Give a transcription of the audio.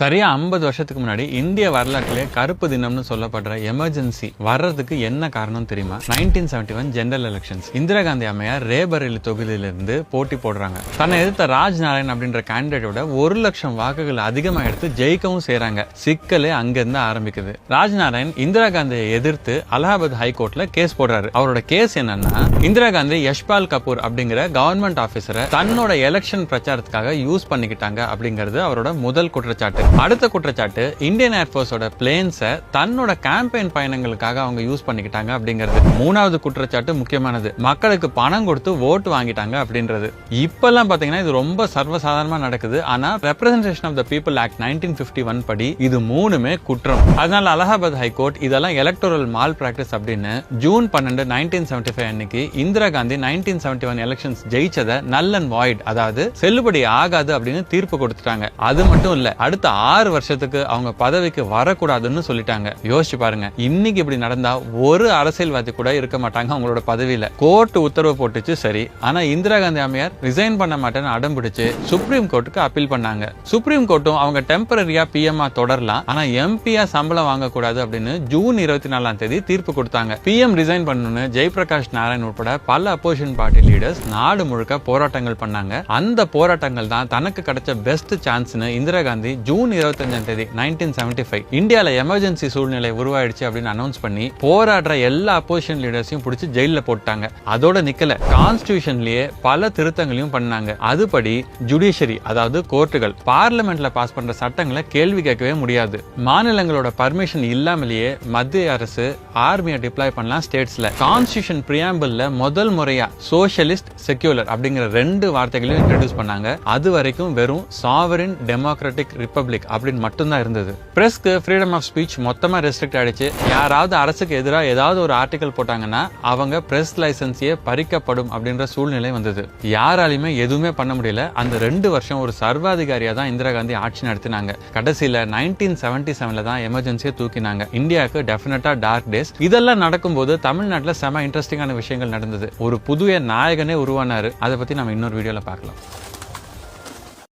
சரியா ஐம்பது வருஷத்துக்கு முன்னாடி இந்திய வரலாற்றிலே கருப்பு தினம்னு சொல்லப்படுற எமர்ஜென்சி வர்றதுக்கு என்ன காரணம் தெரியுமா? Nineteen seventy one general elections Indira Gandhi அம்மையார் ரேபரேலி தொகுதியிலிருந்து போட்டி போடுறாங்க. தன்னை எதிர்த்த ராஜ் நாராயண் அப்படின்ற கேண்டிடேட்டோட ஒரு லட்சம் வாக்குகள் அதிகமாக எடுத்து ஜெயிக்கவும் செய்கிறாங்க சிக்கலே அங்கிருந்து ஆரம்பிக்குது. ராஜ் நாராயண் இந்திரா காந்தியை எதிர்த்து அலகாபாத் ஹைகோர்ட்ல கேஸ் போடுறாரு. அவரோட கேஸ் என்னன்னா இந்திரா காந்தி யஷ்பால் கபூர் அப்படிங்கிற கவர்மெண்ட் ஆபீசரை தன்னோட எலெக்ஷன் பிரச்சாரத்துக்காக யூஸ் பண்ணிக்கிட்டாங்க அப்படிங்கிறது அவரோட முதல் குற்றச்சாட்டு. அடுத்த குற்றச்சாட்டு இந்தியன் ஏர்ஃபோர்ஸோட பிளேன்ஸை தன்னோட கேம்பெயின் பயணங்களுக்காக அவங்க யூஸ் பண்ணிக்கிட்டாங்க அப்படிங்கிறது. மூணாவது குற்றச்சாட்டு முக்கியமானது. மக்களுக்கு பணம் கொடுத்து ஓட்டு வாங்கிட்டாங்க அப்படின்றது. இப்பெல்லாம் பார்த்தீங்கன்னா இது ரொம்ப சர்வசாதாரணமாக நடக்குது. ஆனால் representation of the people act nineteen fifty one படி இது மூணுமே குற்றம். அதனால அலகாபாத் ஹைகோர்ட் இதெல்லாம் எலக்டோரல் மால் பிராக்டிஸ் அப்படின்னு ஜூன் பன்னெண்டு நைன்டீன் செவன்டி ஃபைவ் அன்னைக்கு Indira Gandhi nineteen seventy one elections ஜெயிச்சதை null and void அதாவது செல்லுபடி ஆகாது அப்படின்னு தீர்ப்பு கொடுத்துட்டாங்க. அது மட்டும் இல்லை அடுத்த ஆறு வருஷத்துக்கு அவங்க பதவிக்கு வரக்கூடாதுன்னு சொல்லிட்டாங்க. யோசிச்சு பாருங்க. இன்னைக்கு இப்படி நடந்தா ஒரு அரசியல்வாதி கூட இருக்க மாட்டாங்க அவங்களோட பதவியில. கோர்ட் உத்தரவு போட்டுச்சு சரி. ஆனா இந்திரா காந்தி அம்மையார் ரிசைன் பண்ண மாட்டேன்னு அடம் பிடிச்சு சுப்ரீம் கோர்ட்டுக்கு அப்பீல் பண்ணாங்க. சுப்ரீம் கோர்ட்டும் அவங்க டெம்பரரியா பிஎம்ஆ தொடரலாம். ஆனா எம்பியா சம்பளம் வாங்கக்கூடாது அப்படின்னு ஜூன் இருபத்தி நாலாம் தேதி தீர்ப்பு கொடுத்தாங்க. பிஎம் ரிசைன் பண்ணணும்னு ஜெயபிரகாஷ் நாராயண் உட்பட பல அப்போசிஷன் பார்ட்டி லீடர்ஸ் நாடு முழுக்க போராட்டங்கள் பண்ணாங்க. அந்த போராட்டங்கள் தான் தனக்கு கிடைச்ச பெஸ்ட் சான்ஸ்னு இந்திரா காந்தி ஜூன் இருபத்தஞ்சாம் தேதி நைன்டீன் செவன்டி ஃபைவ் இந்தியாவில் எமர்ஜென்சி சூழ்நிலை உருவாயிடுச்சு அப்படின்னு அனௌன்ஸ் பண்ணி போராடுற எல்லா அப்போசிஷன் லீடர்ஸையும் பிடிச்சி ஜெயிலில் போட்டாங்க. அதோட நிக்கல. கான்ஸ்டியூஷன்லயே பல திருத்தங்களையும் பண்ணாங்க. அதுபடி ஜுடிஷியரி அதாவது கோர்ட்டுகள் பார்லிமெண்ட்ல பாஸ் பண்ற சட்டங்களை கேள்வி கேட்கவே முடியாது. மாநிலங்களோட பர்மிஷன் இல்லாமலேயே மத்திய அரசு ஆர்மியை டிப்ளாய் பண்ணலாம் ஸ்டேட்ஸ்ல கான்ஸ்டியூஷன் பிரியாம்பிள்ல முதல் முறையா சோஷியலிஸ்ட் செக்யூலர் அப்படிங்கிற ரெண்டு வார்த்தைகளையும் இன்ட்ரடியூஸ் பண்ணாங்க. அது வரைக்கும் வெறும் சாவரின் டெமோக்ராட்டிக் ரிப்பப்ளிக் அப்படின்னு மட்டும்தான் இருந்தது. பிரஸ்க்கு ஃப்ரீடம் ஆஃப் ஸ்பீச் மொத்தமா ரெஸ்ட்ரிக்ட் ஆயிடுச்சு. யாராவது அரசுக்கு எதிராக ஏதாவது ஒரு ஆர்டிகல் போட்டாங்கன்னா அவங்க பிரஸ் லைசன்ஸையே பறிக்கப்படும் அப்படின்ற சூழ்நிலை வந்தது. யாராலையுமே எதுவுமே பண்ண முடியல. அந்த ரெண்டு வருஷம் ஒரு சர்வாதிகாரியாக தான் இந்திரா காந்தி ஆட்சி நடத்தினாங்க. கடைசியில நைன்டீன் செவன்டி செவன்ல தான் எமர்ஜென்சியை தூக்கினாங்க. இந்தியாவுக்கு டெஃபினட்டாக டார்க் டேஸ் இதெல்லாம் நடக்கும்போது தமிழ்நாட்டில் செம இன்ட்ரெஸ்டிங்கான விஷயங்கள் நடந்தது. ஒரு புதிய நாயகனே உருவானாரு. அதை பற்றி நம்ம இன்னொரு வீடியோவில் பார்க்கலாம்.